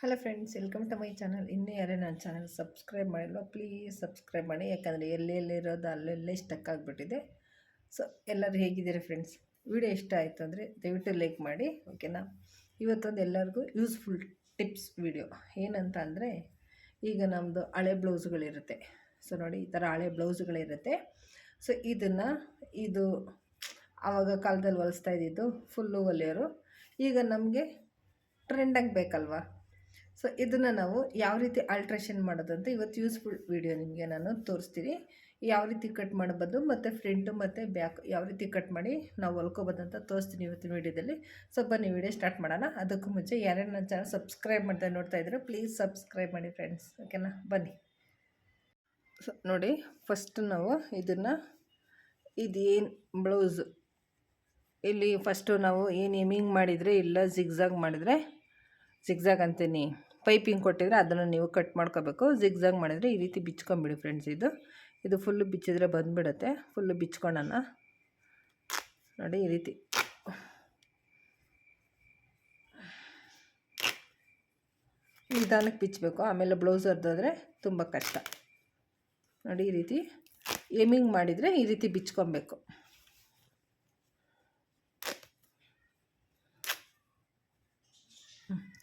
Hello friends welcome to my channel ಇನ್ನೂ ಯಾರೇ ನನ್ನ ಚಾನಲ್ ಸಬ್ಸ್ಕ್ರೈಬ್ ಮಾಡಿಲ್ಲ ಪ್ಲೀಸ್ ಸಬ್ಸ್ಕ್ರೈಬ್ ಮಾಡಿ. ಯಾಕಂದರೆ ಎಲ್ಲೆಲ್ಲಿರೋದು ಅಲ್ಲೆಲ್ಲೇ ಸ್ಟಕ್ ಆಗಿಬಿಟ್ಟಿದೆ. ಸೊ ಎಲ್ಲರೂ ಹೇಗಿದ್ದೀರಿ ಫ್ರೆಂಡ್ಸ್ ವಿಡಿಯೋ ಇಷ್ಟ ಆಯಿತು ಅಂದರೆ ದಯವಿಟ್ಟು ಲೈಕ್ ಮಾಡಿ ಓಕೆನಾ ಇವತ್ತೊಂದು ಎಲ್ಲರಿಗೂ ಯೂಸ್ಫುಲ್ ಟಿಪ್ಸ್ ವಿಡಿಯೋ ಏನಂತ ಅಂದರೆ, ಈಗ ನಮ್ಮದು ಹಳೆ ಬ್ಲೌಸ್ಗಳಿರುತ್ತೆ. ಸೊ ನೋಡಿ, ಈ ಥರ ಹಳೆ ಬ್ಲೌಸ್ಗಳಿರುತ್ತೆ. ಸೊ ಇದನ್ನು ಇದು ಆವಾಗ ಕಾಲದಲ್ಲಿ ಹೊಲಿಸ್ತಾ ಇದ್ದಿದ್ದು ಫುಲ್ಲು ಹೊಲಿಯೋರು ಈಗ ನಮಗೆ ಟ್ರೆಂಡಾಗಿ ಬೇಕಲ್ವಾ? ಸೊ ಇದನ್ನು ನಾವು ಯಾವ ರೀತಿ ಆಲ್ಟ್ರೇಷನ್ ಅಂತ ಇವತ್ತು ಯೂಸ್ಫುಲ್ ವಿಡಿಯೋ ನಿಮಗೆ ನಾನು ತೋರಿಸ್ತೀನಿ. ಯಾವ ರೀತಿ ಕಟ್ ಮಾಡ್ಬೋದು ಮತ್ತು ಫ್ರಂಟು ಮತ್ತು ಬ್ಯಾಕ್ ಯಾವ ರೀತಿ ಕಟ್ ಮಾಡಿ ನಾವು ಹೊಲ್ಕೋಬೋದು ಅಂತ ತೋರಿಸ್ತೀನಿ ಇವತ್ತಿನ ವೀಡಿಯೋದಲ್ಲಿ ಸೊ ಬನ್ನಿ ವಿಡಿಯೋ ಸ್ಟಾರ್ಟ್ ಮಾಡೋಣ. ಅದಕ್ಕೂ ಮುಂಚೆ ಯಾರ್ಯಾರು ನನ್ನ ಚಾನಲ್ ಸಬ್ಸ್ಕ್ರೈಬ್ ಮಾಡ್ತಾ ನೋಡ್ತಾ ಇದ್ದರೆ ಪ್ಲೀಸ್ ಸಬ್ಸ್ಕ್ರೈಬ್ ಮಾಡಿ ಫ್ರೆಂಡ್ಸ್ ಓಕೆನಾ ಬನ್ನಿ. ಸೊ ನೋಡಿ ಫಸ್ಟ್ ನಾವು ಇದನ್ನು ಇದೇನು ಬ್ಲೌಸ್ ಇಲ್ಲಿ ಫಸ್ಟು ನಾವು ಏನು ಎಮಿಂಗ್ ಮಾಡಿದರೆ ಇಲ್ಲ ಜಿಗ್ಝಾಗ್ ಮಾಡಿದರೆ? ಜಿಗ್ಝಾಗ್ ಅಂತೀನಿ. ಪೈಪಿಂಗ್ ಕೊಟ್ಟಿದ್ರೆ ಅದನ್ನು ನೀವು ಕಟ್ ಮಾಡ್ಕೋಬೇಕು. ಜಿಗ್ಜಾಗ್ ಮಾಡಿದರೆ ಈ ರೀತಿ ಬಿಚ್ಕೊಂಬಿಡಿ ಫ್ರೆಂಡ್ಸ್ ಇದು. ಇದು ಫುಲ್ಲು ಬಿಚ್ಚಿದ್ರೆ ಬಂದುಬಿಡುತ್ತೆ. ಫುಲ್ಲು ಬಿಚ್ಕೊಳ್ಳೋಣ ನೋಡಿ ಈ ರೀತಿ. ನಿಧಾನಕ್ಕೆ ಬಿಚ್ಚಬೇಕು ಆಮೇಲೆ ಬ್ಲೌಸ್ ಹರಿದೋದ್ರೆ ತುಂಬ ಕಷ್ಟ. ನೋಡಿ ಈ ರೀತಿ ಏಮಿಂಗ್ ಮಾಡಿದರೆ ಈ ರೀತಿ ಬಿಚ್ಕೊಬೇಕು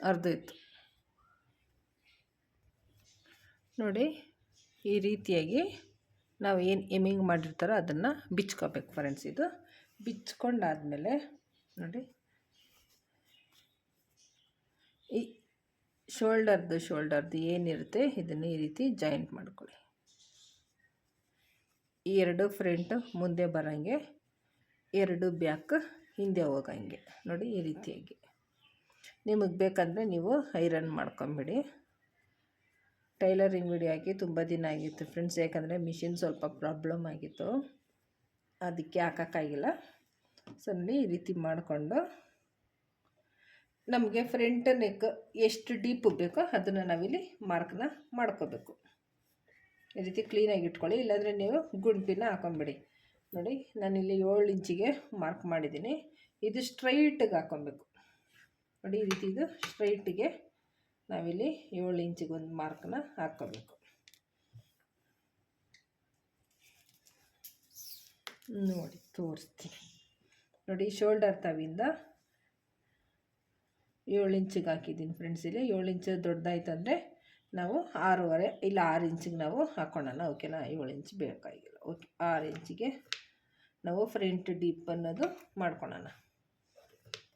ಅರ್ಧೋಯ್ತು. ನೋಡಿ ಈ ರೀತಿಯಾಗಿ ನಾವು ಏನು ಎಮಿಂಗ್ ಮಾಡಿರ್ತಾರೋ ಅದನ್ನು ಬಿಚ್ಕೋಬೇಕು ಫ್ರೆಂಡ್ಸ್ ಇದು ಬಿಚ್ಕೊಂಡಾದಮೇಲೆ ನೋಡಿ. ಈ ಶೋಲ್ಡರ್ದು ಶೋಲ್ಡರ್ದು ಏನಿರುತ್ತೆ ಇದನ್ನು ಈ ರೀತಿ ಜಾಯಿಂಟ್ ಮಾಡ್ಕೊಳ್ಳಿ. ಈ ಎರಡು ಫ್ರಂಟ್ ಮುಂದೆ ಬರೋಂಗೆ, ಎರಡು ಬ್ಯಾಕ್ ಹಿಂದೆ ಹೋಗಂಗೆ ನೋಡಿ ಈ ರೀತಿಯಾಗಿ. ನಿಮಗೆ ಬೇಕಂದರೆ ನೀವು ಐರನ್ ಮಾಡ್ಕೊಂಬಿಡಿ. ಟೈಲರಿಂಗ್ ವಿಡಿಯೋ ಹಾಕಿ ತುಂಬ ದಿನ ಆಗಿತ್ತು ಫ್ರೆಂಡ್ಸ್, ಯಾಕಂದರೆ ಮಿಷಿನ್ ಸ್ವಲ್ಪ ಪ್ರಾಬ್ಲಮ್ ಆಗಿತ್ತು. ಅದಕ್ಕೆ ಹಾಕೋಕ್ಕಾಗಿಲ್ಲ. ಸೊ ಈ ರೀತಿ ಮಾಡಿಕೊಂಡು ನಮಗೆ ಫ್ರಂಟ್ ನೆಕ್ ಎಷ್ಟು ಡೀಪ್ ಬೇಕೋ ಅದನ್ನು ನಾವಿಲ್ಲಿ ಮಾರ್ಕ್ನ ಮಾಡ್ಕೋಬೇಕು. ಈ ರೀತಿ ಕ್ಲೀನಾಗಿ ಇಟ್ಕೊಳ್ಳಿ, ಇಲ್ಲಾಂದರೆ ನೀವು ಗುಂಪಿನ ಹಾಕೊಂಬಿಡಿ. ನೋಡಿ, ನಾನಿಲ್ಲಿ ಏಳು ಇಂಚಿಗೆ ಮಾರ್ಕ್ ಮಾಡಿದ್ದೀನಿ. ಇದು ಸ್ಟ್ರೈಟಿಗೆ ಹಾಕೊಬೇಕು. ನೋಡಿ, ಈ ರೀತಿ ಇದು ಸ್ಟ್ರೈಟಿಗೆ ನಾವಿಲ್ಲಿ ಏಳು ಇಂಚಿಗೆ ಒಂದು ಮಾರ್ಕ್ನ ಹಾಕ್ಕೋಬೇಕು. ನೋಡಿ, ತೋರಿಸ್ತೀನಿ. ನೋಡಿ, ಶೋಲ್ಡರ್ ತವಿಂದ ಏಳು ಇಂಚಿಗೆ ಹಾಕಿದ್ದೀನಿ ಫ್ರೆಂಡ್ಸ್ ಇಲ್ಲಿ ಏಳು ಇಂಚು ದೊಡ್ಡದಾಯ್ತಂದರೆ ನಾವು ಆರೂವರೆ, ಇಲ್ಲ ಆರು ಇಂಚಿಗೆ ನಾವು ಹಾಕ್ಕೊಳ್ಳೋಣ ಓಕೆನಾ ಏಳು ಇಂಚ್ ಬೇಕಾಗಿಲ್ಲ. ಓಕೆ ಆರು ಇಂಚಿಗೆ ನಾವು ಫ್ರಂಟ್ ಡೀಪ್ ಅನ್ನೋದು ಮಾಡ್ಕೊಳ್ಳೋಣ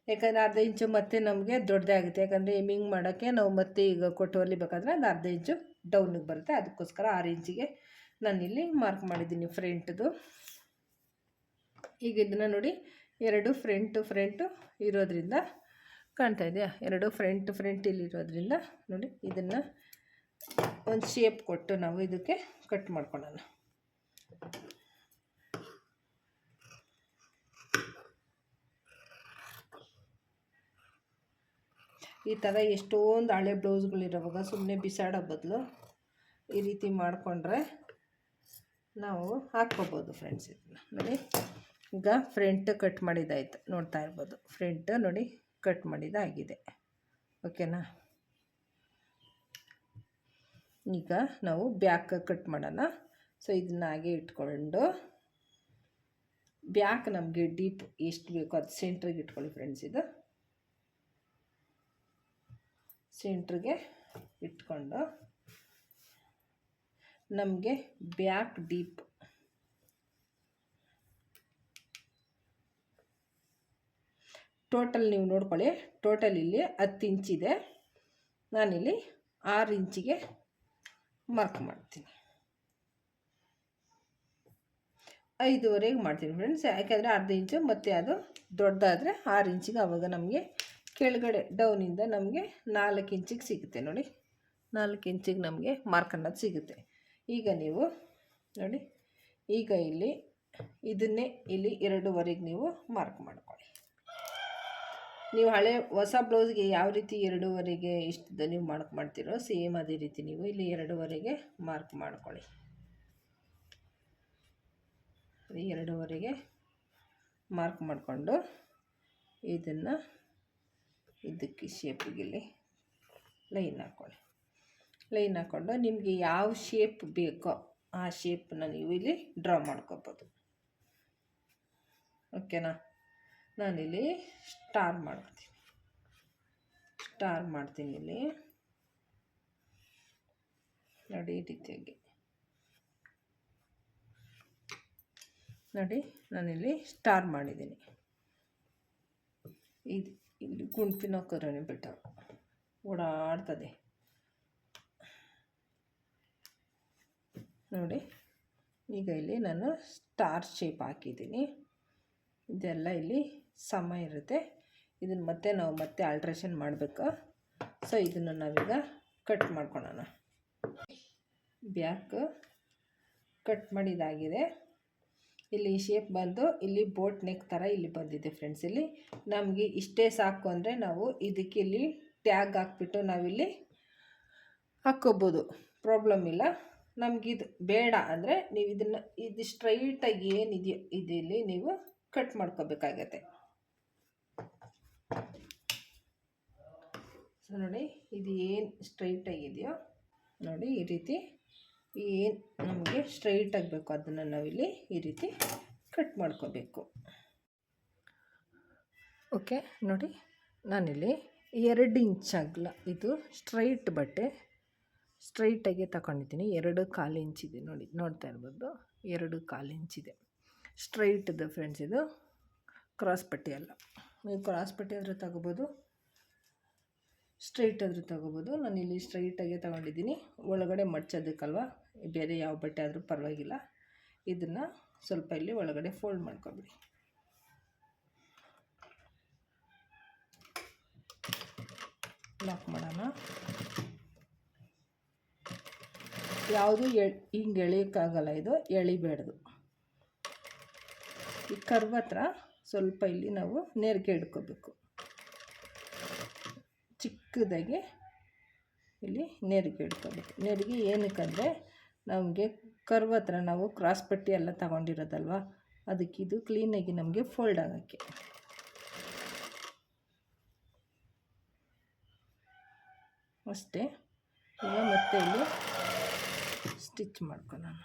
ಯಾಕಂದರೆ ಅರ್ಧ ಇಂಚು ಮತ್ತೆ ನಮಗೆ ದೊಡ್ಡದೇ ಆಗುತ್ತೆ. ಯಾಕಂದರೆ ಎಮಿಂಗ್ ಮಾಡೋಕ್ಕೆ ನಾವು ಮತ್ತೆ ಈಗ ಕೊಟ್ಟು ಹೊಲಿಬೇಕಾದ್ರೆ ಅದು ಅರ್ಧ ಇಂಚು ಡೌನಿಗೆ ಬರುತ್ತೆ. ಅದಕ್ಕೋಸ್ಕರ ಆರು ಇಂಚಿಗೆ ನಾನಿಲ್ಲಿ ಮಾರ್ಕ್ ಮಾಡಿದ್ದೀನಿ ಫ್ರಂಟ್ದು ಈಗ ಇದನ್ನು ನೋಡಿ, ಎರಡು ಫ್ರಂಟು ಫ್ರಂಟು ಇರೋದ್ರಿಂದ ಕಾಣ್ತಾ ಇದೆಯಾ? ಎರಡು ಫ್ರಂಟ್ ಫ್ರಂಟ್ ಇಲ್ಲಿ ಇರೋದ್ರಿಂದ ನೋಡಿ, ಇದನ್ನು ಒಂದು ಶೇಪ್ ಕೊಟ್ಟು ನಾವು ಇದಕ್ಕೆ ಕಟ್ ಮಾಡ್ಕೊಳ್ಳೋಣ. ಈ ಥರ ಎಷ್ಟೊಂದು ಹಳೆ ಬ್ಲೌಸ್ಗಳಿರೋವಾಗ ಸುಮ್ಮನೆ ಬಿಸಾಡೋ ಬದಲು ಈ ರೀತಿ ಮಾಡಿಕೊಂಡ್ರೆ ನಾವು ಹಾಕ್ಕೋಬೋದು ಫ್ರೆಂಡ್ಸ್ ಇದನ್ನ. ನೋಡಿ, ಈಗ ಫ್ರಂಟ್ ಕಟ್ ಮಾಡಿದ್ದಾಯಿತು. ನೋಡ್ತಾ ಇರ್ಬೋದು. ಫ್ರಂಟ್ ನೋಡಿ ಕಟ್ ಮಾಡಿದಾಗಿದೆ. ಓಕೆನಾ ಈಗ ನಾವು ಬ್ಯಾಕ್ ಕಟ್ ಮಾಡೋಣ. ಸೊ ಇದನ್ನ ಹಾಗೆ ಇಟ್ಕೊಂಡು ಬ್ಯಾಕ್ ನಮಗೆ ಡೀಪ್ ಎಷ್ಟು ಬೇಕೋ ಅದು ಸೆಂಟ್ರಿಗೆ ಇಟ್ಕೊಳ್ಳಿ ಫ್ರೆಂಡ್ಸ್ ಇದು. ಸೆಂಟ್ರಿಗೆ ಇಟ್ಕೊಂಡು ನಮಗೆ ಬ್ಯಾಕ್ ಡೀಪ್ ಟೋಟಲ್ ನೀವು ನೋಡ್ಕೊಳ್ಳಿ. ಟೋಟಲ್ ಇಲ್ಲಿ ಹತ್ತು ಇಂಚಿದೆ ನಾನಿಲ್ಲಿ ಆರು ಇಂಚಿಗೆ ಮಾರ್ಕ್ ಮಾಡ್ತೀನಿ. ಐದುವರೆಗೆ ಮಾಡ್ತೀನಿ ಫ್ರೆಂಡ್ಸ್ ಯಾಕೆಂದರೆ ಅರ್ಧ ಇಂಚು ಮತ್ತು ಅದು ದೊಡ್ಡದಾದರೆ ಆರು ಇಂಚಿಗೆ ಆವಾಗ ನಮಗೆ ಕೆಳಗಡೆ ಡೌನಿಂದ ನಮಗೆ ನಾಲ್ಕು ಇಂಚಿಗೆ ಸಿಗುತ್ತೆ ನೋಡಿ. ನಾಲ್ಕು ಇಂಚಿಗೆ ನಮಗೆ ಮಾರ್ಕ್ ಅನ್ನೋದು ಸಿಗುತ್ತೆ. ಈಗ ನೀವು ನೋಡಿ, ಈಗ ಇಲ್ಲಿ, ಇದನ್ನೇ ಇಲ್ಲಿ ಎರಡೂವರೆಗೆ ನೀವು ಮಾರ್ಕ್ ಮಾಡ್ಕೊಳ್ಳಿ. ನೀವು ಹಳೆ ಹೊಸ ಬ್ಲೌಸ್ಗೆ ಯಾವ ರೀತಿ ಎರಡೂವರೆಗೆ ಇಷ್ಟು ನೀವು ಮಾರ್ಕ್ ಮಾಡ್ತೀರೋ ಸೇಮ್ ಅದೇ ರೀತಿ ನೀವು ಇಲ್ಲಿ ಎರಡೂವರೆಗೆ ಮಾರ್ಕ್ ಮಾಡ್ಕೊಳ್ಳಿ. ಎರಡೂವರೆಗೆ ಮಾರ್ಕ್ ಮಾಡಿಕೊಂಡು ಇದನ್ನು ಇದಕ್ಕೆ ಶೇಪಿಗಿಲ್ಲಿ ಲೈನ್ ಹಾಕ್ಕೊಳ್ಳಿ ಲೈನ್ ಹಾಕ್ಕೊಂಡು ನಿಮಗೆ ಯಾವ ಶೇಪ್ ಬೇಕೋ ಆ ಶೇಪನ್ನ ನೀವು ಇಲ್ಲಿ ಡ್ರಾ ಮಾಡ್ಕೋಬೋದು. ಓಕೆನಾ ನಾನಿಲ್ಲಿ ಸ್ಟಾರ್ ಮಾಡ್ತೀನಿ. ಸ್ಟಾರ್ ಮಾಡ್ತೀನಿ ಇಲ್ಲಿ. ನೋಡಿ ಈ ರೀತಿಯಾಗಿ. ನೋಡಿ ನಾನಿಲ್ಲಿ ಸ್ಟಾರ್ ಮಾಡಿದ್ದೀನಿ. ಇದು. ಇಲ್ಲಿ ಗುಂಪಿನ ಕರಣಿ ಬೆಟ್ಟ. ಓಡಾಡ್ತದೆ. ನೋಡಿ, ಈಗ ಇಲ್ಲಿ ನಾನು ಸ್ಟಾರ್ ಶೇಪ್ ಹಾಕಿದ್ದೀನಿ. ಇದೆಲ್ಲ ಇಲ್ಲಿ ಸಮ ಇರುತ್ತೆ. ಇದನ್ನು ಮತ್ತೆ ನಾವು ಮತ್ತೆ ಆಲ್ಟ್ರೇಷನ್ ಮಾಡಬೇಕು. ಸೊ ಇದನ್ನು ನಾವೀಗ ಕಟ್ ಮಾಡ್ಕೊಳ್ಳೋಣ ಬ್ಯಾಕ್ ಕಟ್ ಮಾಡಿದಾಗಿದೆ. ಇಲ್ಲಿ ಶೇಪ್ ಬಂದು ಇಲ್ಲಿ ಬೋಟ್ ನೆಕ್ ಥರ ಇಲ್ಲಿ ಬಂದಿದೆ ಫ್ರೆಂಡ್ಸ್ ಇಲ್ಲಿ ನಮಗೆ ಇಷ್ಟೇ ಸಾಕು ಅಂದರೆ ನಾವು ಇದಕ್ಕೆ ಇಲ್ಲಿ ಟ್ಯಾಗ್ ಹಾಕ್ಬಿಟ್ಟು ನಾವಿಲ್ಲಿ ಹಾಕ್ಕೋಬೋದು ಪ್ರಾಬ್ಲಮ್ ಇಲ್ಲ. ನಮಗಿದು ಬೇಡ ಅಂದರೆ ನೀವು ಇದನ್ನು ಇದು ಸ್ಟ್ರೈಟಾಗಿ ಏನಿದೆಯೋ ಇದಿಲ್ಲಿ ನೀವು ಕಟ್ ಮಾಡ್ಕೋಬೇಕಾಗತ್ತೆ. ನೋಡಿ, ಇದು ಏನು ಸ್ಟ್ರೈಟಾಗಿದೆಯೋ ನೋಡಿ ಈ ರೀತಿ ಏನು ನಮಗೆ ಸ್ಟ್ರೈಟ್ ಆಗಬೇಕು ಅದನ್ನು ನಾವಿಲ್ಲಿ ಈ ರೀತಿ ಕಟ್ ಮಾಡ್ಕೋಬೇಕು. ಓಕೆ ನೋಡಿ, ನಾನಿಲ್ಲಿ ಎರಡು ಇಂಚ್ ಅಗಲ. ಇದು ಸ್ಟ್ರೈಟ್ ಬಟ್ಟೆ. ಸ್ಟ್ರೈಟಾಗೆ ತಗೊಂಡಿದ್ದೀನಿ ಎರಡು ಕಾಲು ಇಂಚಿದೆ ನೋಡಿ, ನೋಡ್ತಾ ಇರ್ಬೋದು. ಎರಡು ಕಾಲು ಇಂಚಿದೆ ಇದೆ. ಫ್ರೆಂಡ್ಸ್ ಇದು ಕ್ರಾಸ್ ಪಟ್ಟಿ ಅಲ್ಲ. ನೀವು ಕ್ರಾಸ್ ಪಟ್ಟಿ ಆದರೆ ತಗೋಬೋದು. ಸ್ಟ್ರೈಟ್ ಆದರೂ ತೊಗೋಬೋದು. ನಾನು ಇಲ್ಲಿ ಸ್ಟ್ರೈಟಾಗೆ ತೊಗೊಂಡಿದ್ದೀನಿ. ಒಳಗಡೆ ಮಡ್ಚೋದಕ್ಕಲ್ವ? ಬೇರೆ ಯಾವ ಬಟ್ಟೆ ಆದರೂ ಪರವಾಗಿಲ್ಲ. ಇದನ್ನು ಸ್ವಲ್ಪ ಇಲ್ಲಿ ಒಳಗಡೆ ಫೋಲ್ಡ್ ಮಾಡ್ಕೊಬಿಡಿ. ಲಾಕ್ ಮಾಡೋಣ. ಯಾವುದು ಎಳ್, ಹಿಂಗೆ ಎಳಿಯೋಕ್ಕಾಗಲ್ಲ ಇದು. ಎಳಿಬೇಡ್ದು. ಈ ಕರ್ವ್ ಹತ್ರ ಸ್ವಲ್ಪ ಇಲ್ಲಿ ನಾವು ನೇರಿಗೆ ಇಡ್ಕೋಬೇಕು ಚಿಕ್ಕದಾಗಿ ಇಲ್ಲಿ ನೆರಿಗೆ ಇಡ್ಕೋಬೇಕು ನೆರಿಗೆ ಏನಕ್ಕಂದರೆ ನಮಗೆ ಕರ್ವ್ ಹತ್ರ ನಾವು ಕ್ರಾಸ್ ಪಟ್ಟಿ ಎಲ್ಲ ತಗೊಂಡಿರೋದಲ್ವ? ಅದಕ್ಕೆ ಇದು ಕ್ಲೀನಾಗಿ ನಮಗೆ ಫೋಲ್ಡ್ ಆಗೋಕ್ಕೆ. ಅಷ್ಟೇ. ಈಗ ಮತ್ತೆ ಇಲ್ಲಿ ಸ್ಟಿಚ್ ಮಾಡ್ಕೊಳ್ಳೋಣ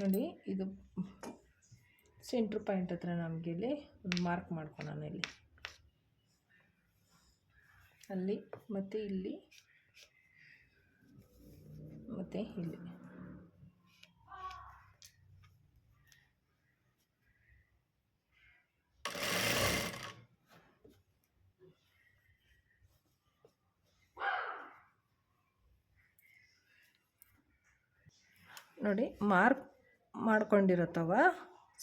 ನೋಡಿ, ಇದು ಸೆಂಟ್ರ್ ಪಾಯಿಂಟ್ ಹತ್ರ ನಮಗೆ ಇಲ್ಲಿ ಒಂದು ಮಾರ್ಕ್ ಮಾಡ್ಕೊಳ್ಳೋಣ ಇಲ್ಲಿ. ಅಲ್ಲಿ ಮತ್ತು ಇಲ್ಲಿ ಮತ್ತು ಇಲ್ಲಿ. ನೋಡಿ ಮಾರ್ಕ್ ಮಾಡ್ಕೊಂಡಿರತ್ತವ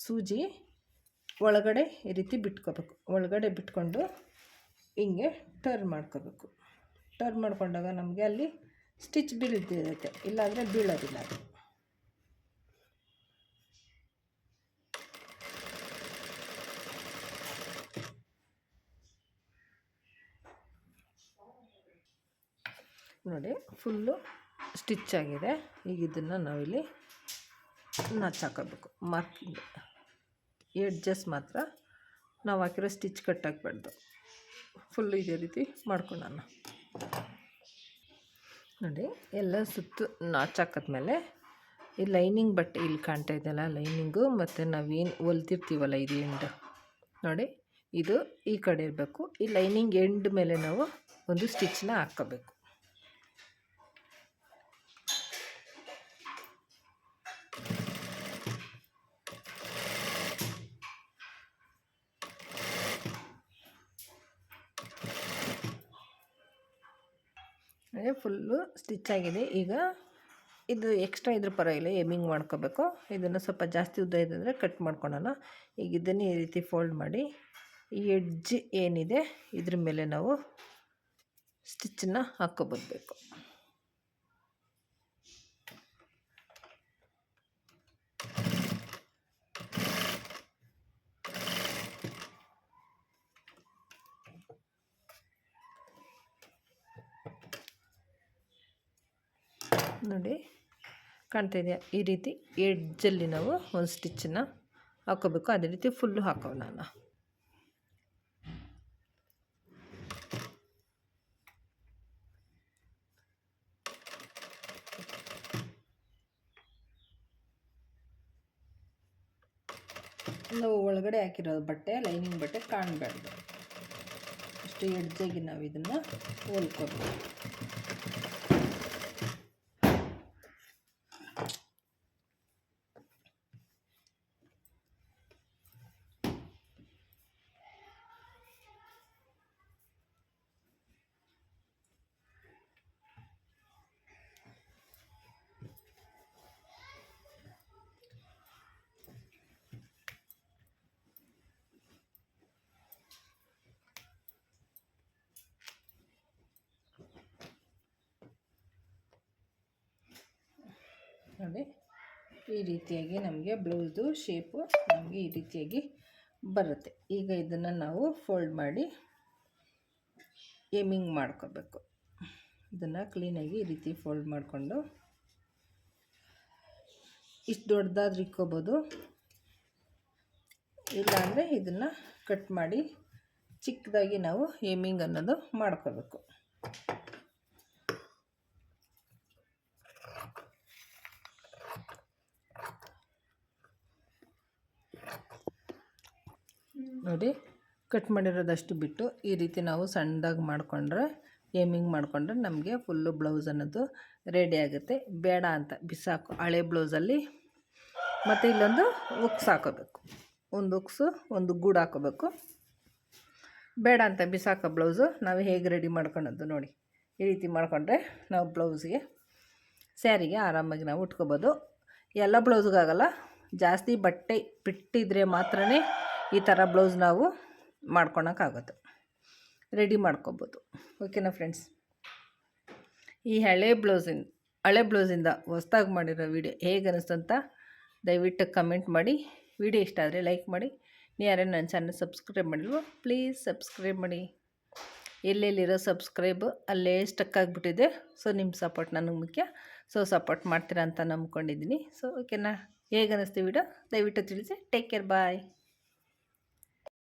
ಸೂಜಿ, ಒಳಗಡೆ ಈ ರೀತಿ ಬಿಟ್ಕೋಬೇಕು. ಒಳಗಡೆ ಬಿಟ್ಕೊಂಡು ಹಿಂಗೆ ಟರ್ನ್ ಮಾಡ್ಕೋಬೇಕು. ಟರ್ನ್ ಮಾಡ್ಕೊಂಡಾಗ ನಮಗೆ ಅಲ್ಲಿ ಸ್ಟಿಚ್ ಬೀಳ್ತಿರುತ್ತೆ, ಇಲ್ಲಾಂದರೆ ಬೀಳೋದಿಲ್ಲ ಅದು. ನೋಡಿ ಫುಲ್ಲು ಸ್ಟಿಚ್ ಆಗಿದೆ. ಈಗ ಇದನ್ನು ನಾವಿಲ್ಲಿ ನಚ್ ಹಾಕೋಬೇಕು ಮಾರ್ಕಿಂಗ್ ಎಡ್ಜಸ್ ಮಾತ್ರ ನಾವು ಹಾಕಿರೋ ಸ್ಟಿಚ್ ಕಟ್ ಹಾಕ್ಬಾರ್ದು ಫುಲ್ ಇದೇ ರೀತಿ ಮಾಡ್ಕೊಳ್ಳೋಣ ನೋಡಿ, ಎಲ್ಲ ಸುತ್ತು ನಾಚ್ ಹಾಕಿದ್ಮೇಲೆ ಈ ಲೈನಿಂಗ್ ಬಟ್ಟೆ ಇಲ್ಲಿ ಕಾಣ್ತಾ ಇದೆಯಲ್ಲ, ಲೈನಿಂಗು ಮತ್ತು ನಾವೇನು ಹೊಲ್ತಿರ್ತೀವಲ್ಲ ಇದು ಎಂಡ್ ನೋಡಿ, ಇದು ಈ ಕಡೆ ಇರಬೇಕು. ಈ ಲೈನಿಂಗ್ ಎಂಡ್ ಮೇಲೆ ನಾವು ಒಂದು ಸ್ಟಿಚ್ನ ಹಾಕ್ಕೋಬೇಕು ಅದೇ ಫುಲ್ಲು ಸ್ಟಿಚ್ ಆಗಿದೆ. ಈಗ ಇದು ಎಕ್ಸ್ಟ್ರಾ ಇದ್ರ ಪರವಾಗಿಲ್ಲ ಎಮಿಂಗ್ ಮಾಡ್ಕೋಬೇಕು. ಇದನ್ನು ಸ್ವಲ್ಪ ಜಾಸ್ತಿ ಉದ್ದ ಇದ್ದಂದರೆ ಕಟ್ ಮಾಡ್ಕೊಳೋಣ. ಈಗ ಇದನ್ನು ಈ ರೀತಿ ಫೋಲ್ಡ್ ಮಾಡಿ, ಈ ಎಡ್ಜ್ ಏನಿದೆ, ಇದ್ರ ಮೇಲೆ ನಾವು ಸ್ಟಿಚ್ಚನ್ನ ಹಾಕ್ಕೊಬರ್ಬೇಕು ನೋಡಿ, ಕಾಣ್ತಾ ಇದೆಯಾ? ಈ ರೀತಿ ಎಡ್ಜಲ್ಲಿ ನಾವು ಒಂದು ಸ್ಟಿಚ್ಚನ್ನು ಹಾಕೋಬೇಕು. ಅದೇ ರೀತಿ ಫುಲ್ಲು ಹಾಕೋ ನಾನು. ನಾವು ಒಳಗಡೆ ಹಾಕಿರೋ ಬಟ್ಟೆ, ಲೈನಿಂಗ್ ಬಟ್ಟೆ ಕಾಣಬಾರ್ದು. ಅಷ್ಟು ಎಡ್ಜಾಗಿ ನಾವು ಇದನ್ನು ಹೊಲ್ಕೋಬೇಕು. ನೋಡಿ ಈ ರೀತಿಯಾಗಿ ನಮಗೆ ಬ್ಲೌಸ್ದು ಶೇಪು ನಮಗೆ ಈ ರೀತಿಯಾಗಿ ಬರುತ್ತೆ. ಈಗ ಇದನ್ನು ನಾವು ಫೋಲ್ಡ್ ಮಾಡಿ ಏಮಿಂಗ್ ಮಾಡ್ಕೋಬೇಕು. ಇದನ್ನು ಕ್ಲೀನಾಗಿ ಈ ರೀತಿ ಫೋಲ್ಡ್ ಮಾಡಿಕೊಂಡು ಇಷ್ಟು ದೊಡ್ಡದಾದ್ರೆ ಇಕ್ಕೋಬೋದು. ಇಲ್ಲಾಂದರೆ ಇದನ್ನು ಕಟ್ ಮಾಡಿ ಚಿಕ್ಕದಾಗಿ ನಾವು ಏಮಿಂಗ್ ಅನ್ನೋದು ಮಾಡ್ಕೋಬೇಕು. ನೋಡಿ ಕಟ್ ಮಾಡಿರೋದಷ್ಟು ಬಿಟ್ಟು ಈ ರೀತಿ ನಾವು ಸಣ್ಣದಾಗಿ ಮಾಡಿಕೊಂಡ್ರೆ, ಏಮಿಂಗ್ ಮಾಡಿಕೊಂಡ್ರೆ ನಮಗೆ ಫುಲ್ಲು ಬ್ಲೌಸ್ ಅನ್ನೋದು ರೆಡಿ ಆಗುತ್ತೆ. ಬೇಡ ಅಂತ, ಬಿಸಾಕು. ಹಳೆ ಬ್ಲೌಸಲ್ಲಿ ಮತ್ತು ಇಲ್ಲೊಂದು ಉಕ್ಸ್ ಹಾಕೋಬೇಕು. ಒಂದು ಉಕ್ಸು, ಒಂದು ಗೂಡು ಹಾಕೋಬೇಕು. ಬೇಡ ಅಂತ ಬಿಸಾಕೋ ಬ್ಲೌಸು ನಾವು ಹೇಗೆ ರೆಡಿ ಮಾಡ್ಕೊಳೋದು ನೋಡಿ. ಈ ರೀತಿ ಮಾಡಿಕೊಂಡ್ರೆ ನಾವು ಬ್ಲೌಸ್ಗೆ ಸ್ಯಾರಿಗೆ ಆರಾಮಾಗಿ ನಾವು ಉಟ್ಕೋಬೋದು. ಎಲ್ಲ ಬ್ಲೌಸ್ಗಾಗಲ್ಲ ಜಾಸ್ತಿ ಬಟ್ಟೆ ಬಿಟ್ಟಿದ್ರೆ ಮಾತ್ರ ಈ ಥರ ಬ್ಲೌಸ್ ನಾವು ಮಾಡ್ಕೊಳಕ್ಕಾಗುತ್ತೆ. ರೆಡಿ ಮಾಡ್ಕೊಬೋದು. ಓಕೆನಾ ಫ್ರೆಂಡ್ಸ್ ಈ ಹಳೆ ಬ್ಲೌಸಿಂದ ಹಳೆ ಬ್ಲೌಸಿಂದ ಹೊಸ್ದಾಗಿ ಮಾಡಿರೋ ವೀಡಿಯೋ ಹೇಗೆ ಅನಿಸ್ತಂತ ದಯವಿಟ್ಟು ಕಮೆಂಟ್ ಮಾಡಿ. ವಿಡಿಯೋ ಇಷ್ಟ ಆದರೆ ಲೈಕ್ ಮಾಡಿ. ನೀವು ಯಾರೇ ನನ್ನ ಚಾನಲ್ ಸಬ್ಸ್ಕ್ರೈಬ್ ಮಾಡಿಲ್ವೋ ಪ್ಲೀಸ್ ಸಬ್ಸ್ಕ್ರೈಬ್ ಮಾಡಿ. ಎಲ್ಲೆಲ್ಲಿರೋ ಸಬ್ಸ್ಕ್ರೈಬ್ ಅಲ್ಲೇ ಸ್ಟಕ್ ಆಗಿಬಿಟ್ಟಿದೆ. ಸೊ ನಿಮ್ಮ ಸಪೋರ್ಟ್ ನನಗೆ ಮುಖ್ಯ. ಸೊ ಸಪೋರ್ಟ್ ಮಾಡ್ತೀರಾ ಅಂತ ನಂಬ್ಕೊಂಡಿದ್ದೀನಿ. ಸೊ ಓಕೆನಾ ಹೇಗೆ ಅನ್ನಿಸ್ತೀವಿ ವಿಡಿಯೋ ದಯವಿಟ್ಟು ತಿಳಿಸಿ. Take care bye